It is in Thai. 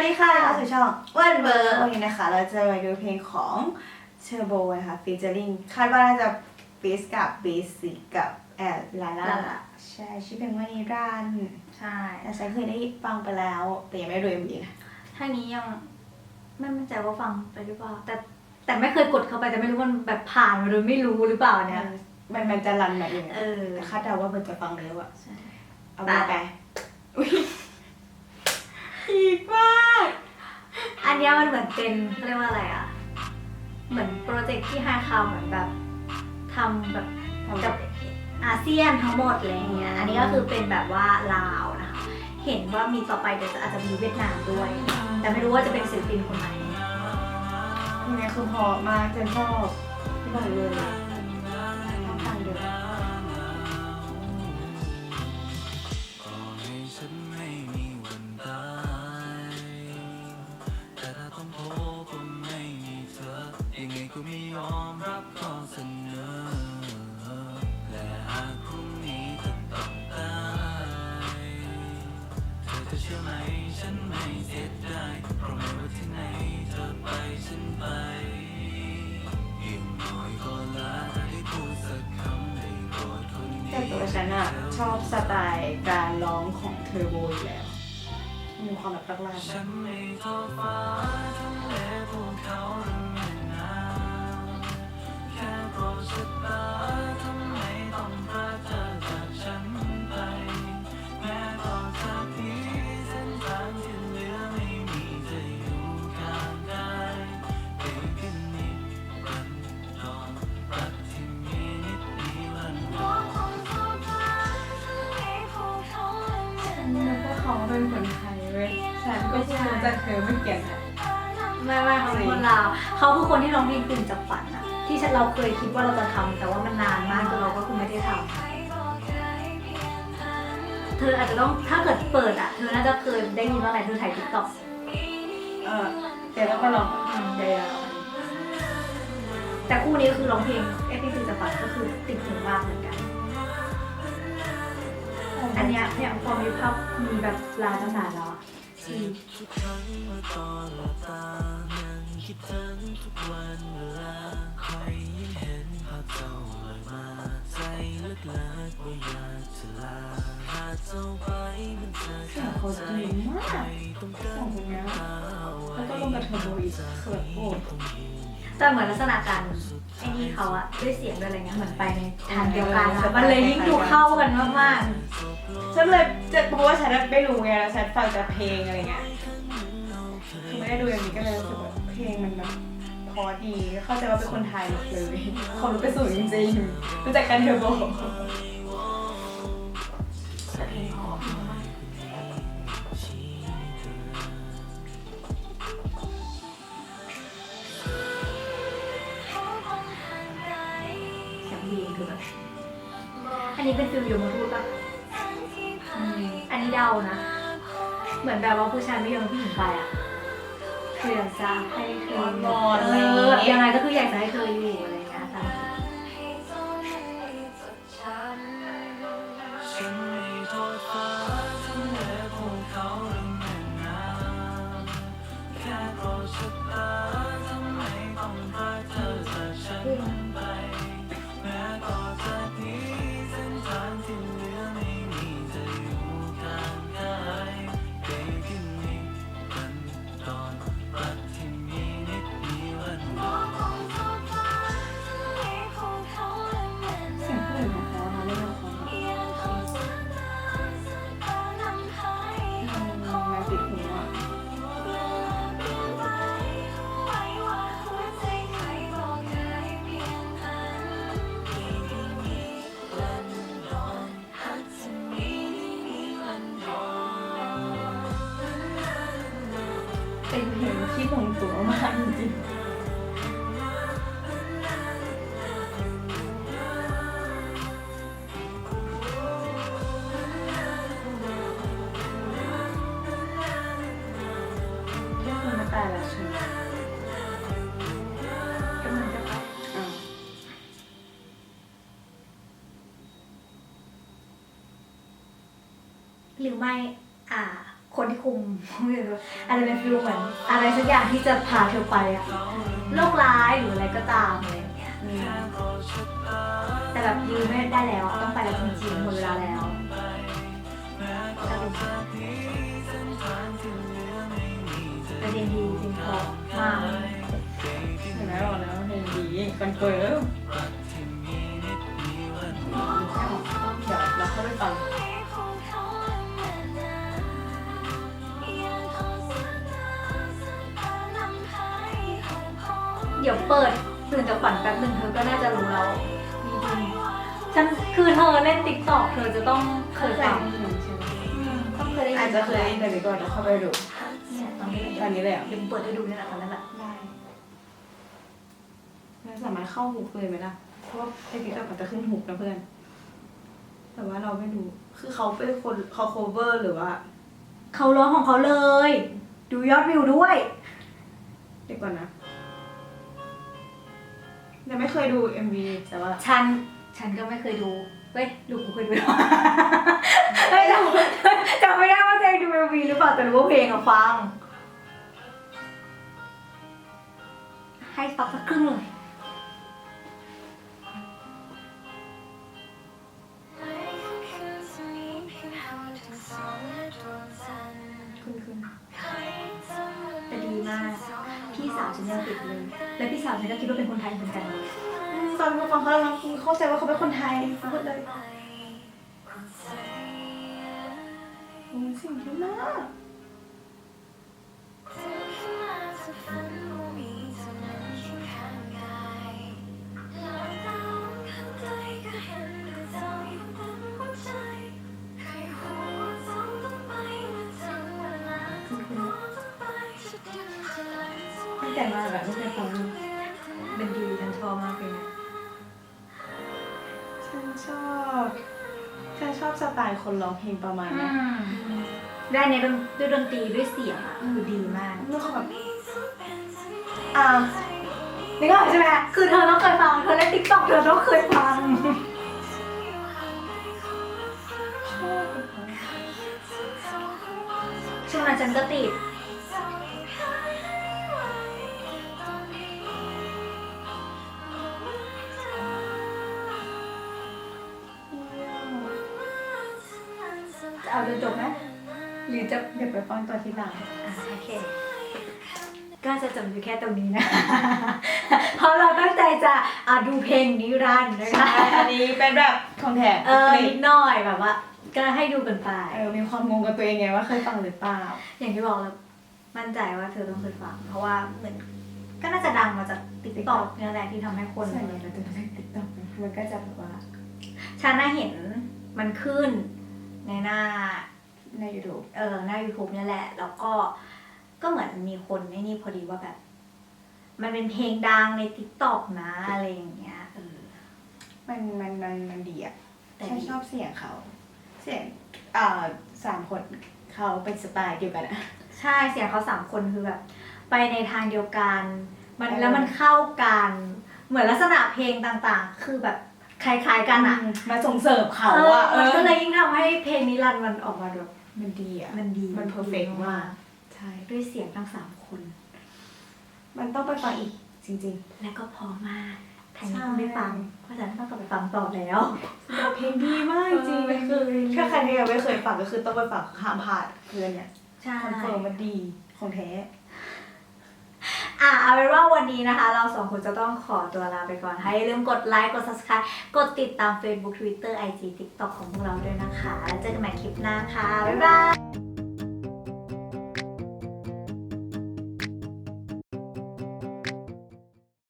วัสดีค่ะเข้าสู่ช่องวันเบอร์วันนี้นะคะ เราจะมาดูเพลงของเชอร์โบนะคะฟีเจอริงคาดว่าน่าจะฟีสกับเบสิกกับแอดลาล่า Lala ใช่ชื่อเพลงว่านิรันดร์ใช่แต่ฉันเคยได้ฟังไปแล้ว แต่ยังไม่ได้ดูเอ็มวีนะท่านี้ยังไม่มั่นใจว่าฟังไปหรือเปล่า แต่แต่ไม่เคยกดเข้าไปแต่ไม่รู้มันแบบผ่านมาโดยไม่รู้หรือเปล่าเนี่ยมันมันจะรันแบบนี้เออแต่คาดเดาว่ามันจะฟังเร็วอะใช่เอาไปไป อุ๊ยอีกมาก อันเนี้ยมันเหมือนเป็นเขาเรียกว่าอะไรอะ เหมือนโปรเจกต์ที่ฮาคาวเหมือนแบบทำแบบกับอาเซียนทั้งหมดอะไรอย่างเงี้ย อันนี้ก็คือเป็นแบบว่าลาวนะคะ เห็นว่ามีต่อไปเดี๋ยวจะอาจจะมีเวียดนามด้วย แต่ไม่รู้ว่าจะเป็นศิลปินคนไหนเพลงนี้คือเพอมากจนชอบที่บอกเลยต้องฟังเยอะ ฉันอะชอบสไตล์การร้องของเทอร์โบอยู่แล้ว มีความแบบลักๆฉันะนไม่ทอดฟ้าทะเลภูเขาหรือแม่น้ำแค่โปรดสตาทำไม จากเธอไม่เกี่ยงนะไม่ไม่เขาเป็นคนลาวเขาคือคนที่ร้องเพลงตื่นจากฝันอะที่ฉันเราเคยคิดว่าเราจะทำแต่ว่ามันนานมากจนเราก็คือไม่ได้ทำเธออาจจะต้องถ้าเกิดเปิดอะเธอน่าจะเคยได้ยินว่าอะไรเธอถ่ายติ๊กต็อกเออเดี๋ยวเราก็ลองเดี๋ยวแต่คู่นี้ก็คือร้องเพลงเอฟพีตื่นจากฝันก็คือติดหูมากเหมือนกัน อันเนี้ยเนี่ยพอมีภาพมีแบบลายตั้งนานแล้ วอะทุกครั้งเมื่อตอนหลับตานั้นคิดถึงทุกวันเวลาใครยิ่งเห็นภาพเจ้าลอยมา ใจลึกๆว่าอยากจะลาหาเจ้าไปมันจะขาดีมากต้องเสียงคนเนี้ยแล้วก็ลงกับเทอร์โบอีกคือแบบโอ้แต่เหมือนลักษณะการไอ้นี่เขาอะด้วยเสียงด้วยอะไรเงี้ยเหมือนไปในทางเดียวกันอะมันเลยยิ่งดูเข้ากันมากๆ ฉันเลยจะเพราะว่าฉันไม่รู้ไงแล้วฉันฟังแต่เพลงอะไรเงี้ยคือไม่ได้ดูอย่างนี้ก็เลยรู้สึกว่าเพลงมันแบบพอดีเข้าใจว่าเป็นคนไทยหมดเลยเขารู้ไปสูงจริงๆรู้จักกันเทอร์โบๆเสียงดีคือแบบอันนี้เป็นฟิลโยมทูตปะอืมอั นนี้เดานะ เหมือนแบบว่าผู้ชายไม่ยอมผู้หญิงไปอะคืออยากจะให้เธอนอนๆอะไรเออย่างองี้แบบยังไงก็คืออยากจะให้เธออยู่อะไร ตัวมากจริงแค่คนตายละฉันกำลังจะอ้าหรือไม่ อ่า คคนที่คุมไม่รู้อาจจะเป็นฟิลเหมือนอะไรสักอย่างที่จะพาเธอไปอะโรคร้ายหรืออะไรก็ตามอะไรอย่างเงี้ยอืมแต่แบบยืนไม่ได้แล้วอะต้องไปแล้วจริงๆหมดเวลาแล้วประเด็นดีจริงพอมากเห็นไหมบอกแล้วเพลงดีคอนเฟิร์มเดี๋ยวเราเข้าไปฟัง เดี๋ยวเปิดตื่นจากฝันแป๊บหนึ่งเธอก็น่าจะรู้แล้วมีจริงฉันคือเธอเล่นติ๊กต็อกเธอจะต้องเคยฟังใช่ไหมต้องเคยได้ยินอาจจะเคยแต่เดี๋ยวก่อนเราเข้าไปดูเนี่ยตอนนี้ตอนนี้เลยเหรอะเดี๋ยวเปิดให้ดูเนี่ยแหละตอนนั้นแหละได้แล้วสามารถเข้าหุกเลยไหมล่ะเพราะว่าในติ๊กต็อกมันจะขึ้นหุกนะเพื่อน แต่ว่าเราไม่รู้คือเขาเป็นคนเขา cover หรือว่าเขาร้องของเขาเลย ดูยอดวิวด้วย เดี๋ยวก่อนนะ ยังไม่เคยดู MV แต่ว่าฉันฉันก็ไม่เคยดู เฮ้ยดูกูเคยดูเฮ้ยจำจำไม่ได้ว่าจะดูเอ็มวีหรือเปล่าแต่รู้ว่าเพลงอะฟัง ให้ฟังสักครึ่งเลย สาวฉันยังติดเลย และพี่สาวฉันก็คิดว่าเป็นคนไทยเหมือนกันอืมตอนมาฟังเขาเราเข้าใจว่าเขาเป็นคนไทยพูดเลยโอ้ยเสิ่งที่มาก แต่มาแบบไม่เคยฟังเป็นดีฉันชอบมากเลยนะฉันชอบฉันชอบสไตล์คนร้องเพลงประมาณอืเนี้ยมได้ในดนด้วยดนตรีด้วยเสียงอะคือดีมากนึกเขาแบบอ่านึกออกใช่ไหมคือเธอต้องเคยฟังเธอเล่นติ๊กต็อกเธอต้องเคยฟังชอบช่วงนั้นฉันก็ติด จะเอาจนจบไหมหรือจะเดี๋ยวไปฟังตอนที่หลังอะโอเค ก็จะจบอยู่แค่ตรงนี้นะ เพราะเราตั้งใจจะอะดูเพลงนิรันดร์นะคะใช่อันนี้เป็นแบบของแถมเออนิดหน่อยแบบว่า ก็ให้ดูกันไป เออมีความงงกับตัวเองไงว่าเคยฟังหรือเปล่า อย่างที่บอกแล้วมั่นใจว่าเธอต้องเคยฟัง เพราะว่าเหมือนก็น่าจะดังมาจากติ๊กต็อกนี่แหละที่ทำให้คนส่วนใหญ่เราจะเล่นติ๊กต็อกมันก็จะแบบว่าฉันน่าเห็นมันขึ้น ในหน้าในยูทูบเออหน้า YouTube เนี่ยแหละ แล้วก็ก็เหมือนมีคนในนี่พอดีว่าแบบ มันเป็นเพลงดังใน t ิ k t o k นะอะไรอย่างเงี้ยเออมันมันมันมันดีอะแต่ฉันดีชอบเสียงเขา เสียงอ่าสามคนเขาเป็นสไตล์เดียวกันอะใช่เสียงเขาสามคนคือแบบ ไปในทางเดียวกัน มันเออแล้วมันเข้ากัน เหมือนลักษณะเพลงต่างๆ คือแบบ คล้ายๆกันอะ มาส่งเสริมเขาเอออะเอมันอก็เลยยิ่งทำให้เพลงนิรันดร์มันออกมาแบบมันดีอะมันดีมัน perfect มากใช่ด้วยเสียงทั้งสามคน มันต้องไปฟังอีกจริงและก็พอมากใครใช่ไม่ฟังเพราะฉะนั้นต้องกลับไปฟังต่อแล้วๆเพลงดีมากจริงเออๆคือเพลงดีถ้าใครที่ยังไม่เคยฟังก็คือต้องไปฟังห้ามพลาดคืออนเนี่ยใช่คอนเฟิร์มมันดีของแท้ อะเอาเป็นว่าวันนี้นะคะ เราสองคนจะต้องขอตัวลาไปก่อนให้ลืมกดไลค์กด subscribe กดติดตาม Facebook Twitter IG TikTok ของพวกเราด้วยนะคะ แล้วเจอกันใหม่คลิปหน้าค่ะ บ๊ายบาย